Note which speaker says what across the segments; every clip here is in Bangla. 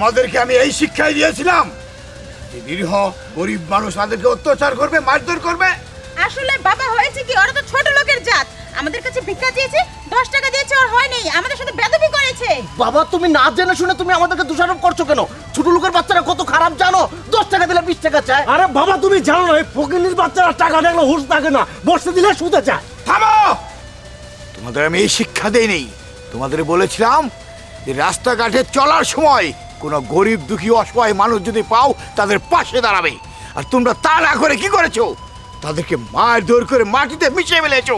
Speaker 1: তোমাদেরকে আমি এই শিক্ষাই দিয়েছিলাম। যে নিরীহ গরিব মানুষ তাদেরকে অত্যাচার করবে মারধর করবে।
Speaker 2: আসলে বাবা হয়েছে কি ওরা তো ছোট লোকের জাত। আমাদের কাছে ভিক্ষা চেয়েছে দশ টাকা দিয়েছে ওর হয়নি আমাদের সাথে বেদবি করেছে।
Speaker 3: বাবা তুমি না জেনে শুনে তুমি আমাদেরকে দোষারোপ করছ কেন? ছোট লোকের বাচ্চারা কত খারাপ জানো? দশ টাকা দিলে বিশ টাকা চায়।
Speaker 4: আরে বাবা তুমি জানো না এই ফকিনির বাচ্চারা টাকা দেখলে হুঁশ থাকে না বসতে দিলে শুতে চায়।
Speaker 1: থামো! তোমাদের আমি এই শিক্ষা দেইনি। তোমাদের বলেছিলাম যে রাস্তাঘাটে চলার সময় কোনো গরিব, দুঃখী, অসহায় মানুষ যদি পাও, তাদের পাশে দাঁড়াবে। আর তোমরা তা না করে কি করেছ? তাদেরকে মারধর করে মাটিতে মিশিয়ে ফেলেছো।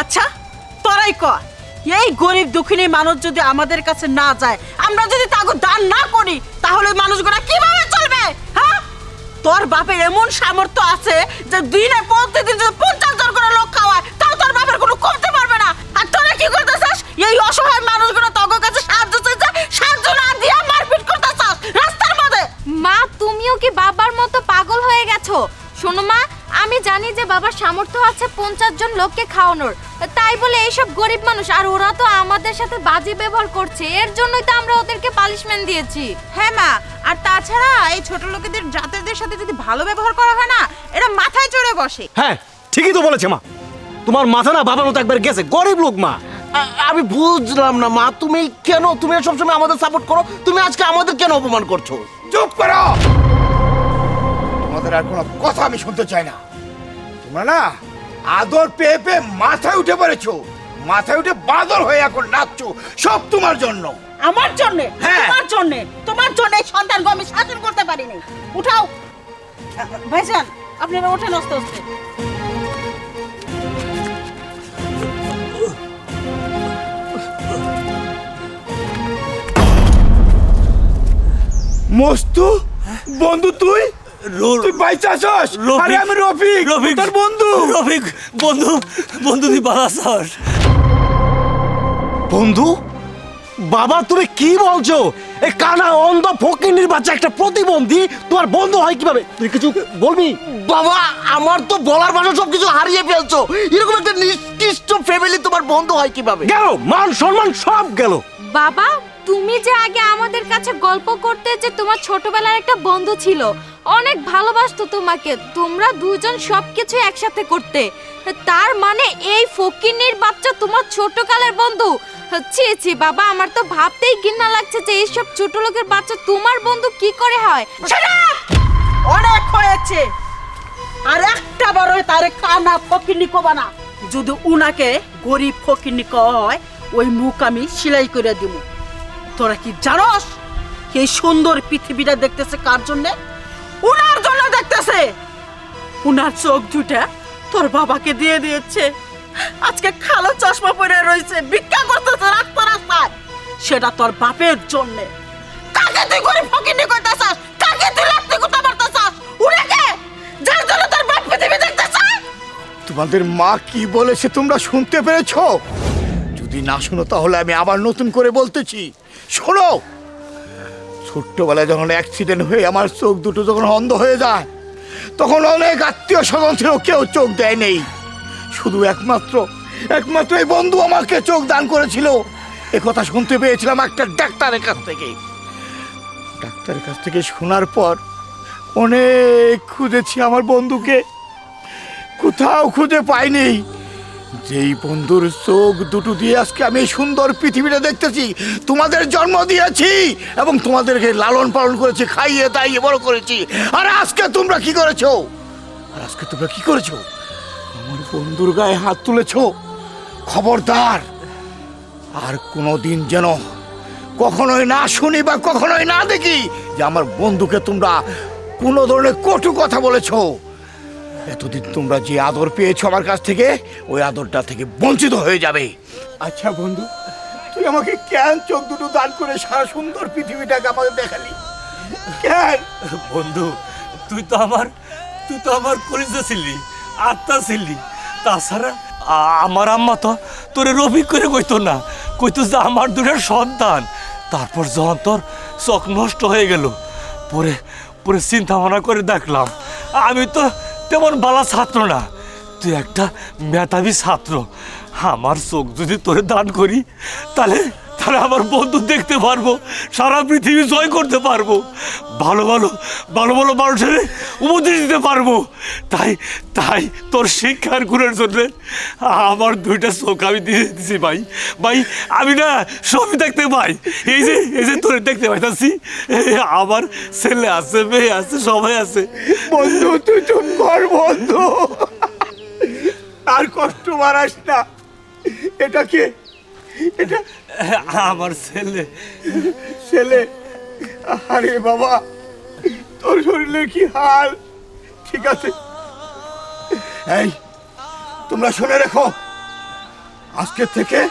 Speaker 5: আচ্ছা তোরাই কর। এই গরিব, দুঃখিনী মানুষ যদি আমাদের কাছে না যায়, আমরা যদি তাকে দান না করি, তাহলে মানুষগুলো কীভাবে চলবে? হ্যাঁ? তোর বাপের এমন সামর্থ্য আছে যে দিনে প্রতিদিন যদি পঞ্চাশ জন করে লোক খাওয়ায়, তাও তোর বাপের কোনো কমতে পারবে না। আর তোরা কি করতেছিস? এই অসহায়
Speaker 6: শোনো মা আমি জানি যে বাবার সামর্থ্য আছে পঞ্চাশ জন লোককে খাওয়ানোর। তাই বলে এইসব গরিব মানুষ আর ওরা তো আমাদের সাথে বাজে ব্যবহার করছে এর জন্যই তো আমরা ওদেরকে পালিশমেন্ট দিয়েছি।
Speaker 2: হ্যাঁ মা আর তাছাড়া এই ছোট লোকেদের জাতেদের সাথে যদি ভালো ব্যবহার করা হয় না এরা মাথায় চড়ে বসে।
Speaker 4: হ্যাঁ ঠিকই তো বলেছে মা। তোমার মাথা না বাবার মতো একবার গেছে। গরিব লোক মা।
Speaker 3: আমি বুঝলাম না মা তুমি কেন তুমি সবসময় আমাদের সাপোর্ট করো? তুমি আজকে আমাদের কেন অপমান করছ?
Speaker 1: চুপ করো! আর কোনো কথা আমি শুনতে চাই না। তোমরা না আদর পেয়ে পেয়ে মাথায় উঠে পড়েছো। মাথায় উঠে বাদর হয়ে এখন নাচছো। সব তোমার জন্য।
Speaker 5: আমার জন্য?
Speaker 1: হ্যাঁ।
Speaker 5: তোমার জন্য? তোমার জন্য এই সন্তানকে আমি শাসন করতে পারিনি। উঠাও। ভাইজান আপনারা ওঠেন আস্তে আস্তে।
Speaker 1: মস্তু বন্ধু তুই? তুই বাইচা আছস? আরে আমি রফিক
Speaker 7: রফিক
Speaker 1: তোর বন্ধু।
Speaker 7: রফিক বন্ধু বন্ধু তুই বালাসাস
Speaker 4: বন্ধু? বাবা তুমি কি বলছো? এই কানা অন্ধ ফকিনির বাচ্চা একটা প্রতিবন্ধী। তোমার বন্ধু হয় কীভাবে? তুই কিছু বলবি?
Speaker 3: বাবা আমার তো বলার ভাষা সবকিছু হারিয়ে ফেলছো। এরকম একটা নিষ্কৃষ্ট ফ্যামিলি তোমার বন্ধু হয় কীভাবে?
Speaker 4: গেল মান সম্মান সব গেল।
Speaker 6: বাবা তুমি যে আগে আমাদের কাছে গল্প করতে যে তোমার ছোটবেলার একটা বন্ধু ছিল, অনেক ভালোবাসতো তোমাকে, তোমরা দুজন সবকিছু একসাথে করতে। তার মানে এই ফকিনির বাচ্চা তোমার ছোটকালের বন্ধু। ছি ছি, বাবা, আমার তো ভাবতেই ঘৃণা লাগছে যে এইসব ছোট লোকের বাচ্চা তোমার বন্ধু কি করে হয়?
Speaker 5: অনেক হয়েছে। আর একটা বড় তারে কানা ফকিনি কবা না। যদি উনাকে গরিব ফকিনি হয়, ওই মুখ আমি সেলাই করে দিব তোরা কি জানস? এই সুন্দর পৃথিবীটা দেখতেছে কার জন্য? উনার জন্য দেখতেছে। উনার চোখ দুটা তোর বাবাকে দিয়ে দিয়েছে। আজকে খালো চশমা পরে রয়েছে, ভিক্ষা করতেছে রাস্তা রাস্তায়। সেটা তোর বাপের জন্যে। কাকে তুই গরিব ফকিনি করতেছাস? কাকে তুই লাগতে করতে পারতেছাস উনাকে যার জন্য তোর বাপ পৃথিবী দেখতেছে?
Speaker 1: তোমাদের মা কি বলেছে তোমরা শুনতে পেরেছ? যদি না শোনো, তাহলে আমি আবার নতুন করে বলতেছি। শোনো, ছোট্টবেলায় যখন অ্যাক্সিডেন্ট হয়ে আমার চোখ দুটো যখন অন্ধ হয়ে যায়, তখন অনেক আত্মীয় স্বজন ছিল কেউ চোখ দেয় নেই। শুধু একমাত্র একমাত্র এই বন্ধু আমাকে চোখ দান করেছিল। এ কথা শুনতে পেয়েছিলাম একটা ডাক্তারের কাছ থেকে। ডাক্তারের কাছ থেকে শোনার পর অনেক খুঁজেছি আমার বন্ধুকে। কোথাও খুঁজে পাইনি। যেই বন্ধুর চোখ দুটো দিয়ে আজকে আমি সুন্দর পৃথিবীটা দেখতেছি, তোমাদের জন্ম দিয়েছি এবং তোমাদেরকে লালন পালন করেছি, খাইয়ে দাইয়ে বড় করেছি। আর আজকে তোমরা কি করেছ? আর আজকে তোমরা কি করেছ? আমার বন্ধুর গায়ে হাত তুলেছো। খবরদার, আর কোনো দিন যেন কখনোই না শুনি বা কখনোই না দেখি যে আমার বন্ধুকে তোমরা কোনো ধরনের কটু কথা বলেছ। এতদিন তোমরা যে আদর পেয়েছ আমার কাছ থেকে ওই আদরটা থেকে বঞ্চিত হয়ে যাবে। আচ্ছা বন্ধু তুই আমাকে কেন চোখ দুটো দান করে সারা সুন্দর পৃথিবীটাকে আমাকে দেখালি? কেন?
Speaker 7: বন্ধু তুই তো আমার তুই তো আমার কলিজা ছিলি আত্মা ছিলি। তাছাড়া আমার আম্মা তো তোরে রফিক করে কইতো না কইতো যে আমার দুটার সন্তান। তারপর যখন তোর চোখ নষ্ট হয়ে গেল পরে পরে চিন্তা ভাবনা করে দেখলাম আমি তো তেমন বালা ছাত্র না। তুই একটা মেধাবী ছাত্র। আমার চোখ যদি তোরে দান করি, তাহলে তাহলে আমার বন্ধু দেখতে পারব, সারা পৃথিবী জয় করতে পারব। ভালো ভালো ভালো ভালো মানুষের উপদেশ দিতে পারব। তাই তাই তোর শিক্ষার গুণের জন্য আমার দুইটা চোখ আমি দিয়ে দিচ্ছি ভাই। ভাই, আমি না সবই দেখতে পাই। এই যে এই যে তোরে দেখতে পাইতাছি আমার ছেলে আছে, মেয়ে আছে, সবাই আছে।
Speaker 1: বন্ধু, তুই চুপ কর, বন্ধু। আর কষ্ট মারাস না। এটা কে? এটা
Speaker 7: আমার ছেলে।
Speaker 1: ছেলে? আরে বাবা তোর শরীরের কি হাল? ঠিক আছে। এই তোমরা শুনে রেখো। আজকের থেকে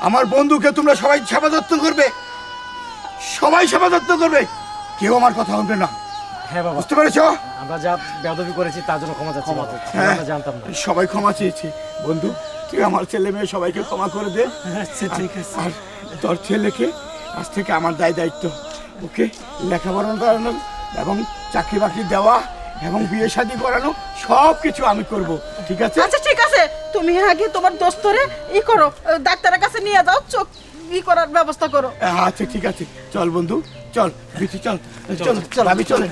Speaker 1: আমার বন্ধুকে তোমরা সবাই সেবা যত্ন করবে। সবাই সেবা যত্ন করবে। কেউ আমার কথা শুনবে না।
Speaker 4: হ্যাঁ বাবা।
Speaker 1: বুঝতে পেরেছ?
Speaker 4: আমরা যা বেদবি করেছি তার জন্য ক্ষমা চাচ্ছি বাবা।
Speaker 1: হ্যাঁ
Speaker 4: আমরা জানতাম না।
Speaker 1: সবাই ক্ষমা চেয়েছি। বন্ধু তুই আমার ছেলে মেয়ে সবাইকে ক্ষমা করে দে।
Speaker 7: আচ্ছা ঠিক আছে।
Speaker 1: আর তোর ছেলেকে আজ থেকে আমার দায় দায়িত্ব। ওকে লেখাপড়া করানো এবং চাকরি বাকরি দেওয়া এবং বিয়ে শাদি করানো সব কিছু আমি করব ঠিক আছে?
Speaker 5: আচ্ছা ঠিক আছে। তুমি আগে তোমার দোস্তরে ই করো ডাক্তারের কাছে নিয়ে যাও চোখ ই করার ব্যবস্থা করো।
Speaker 1: আচ্ছা ঠিক আছে। চল বন্ধু চল বিথি চল চল চল আমি চলে।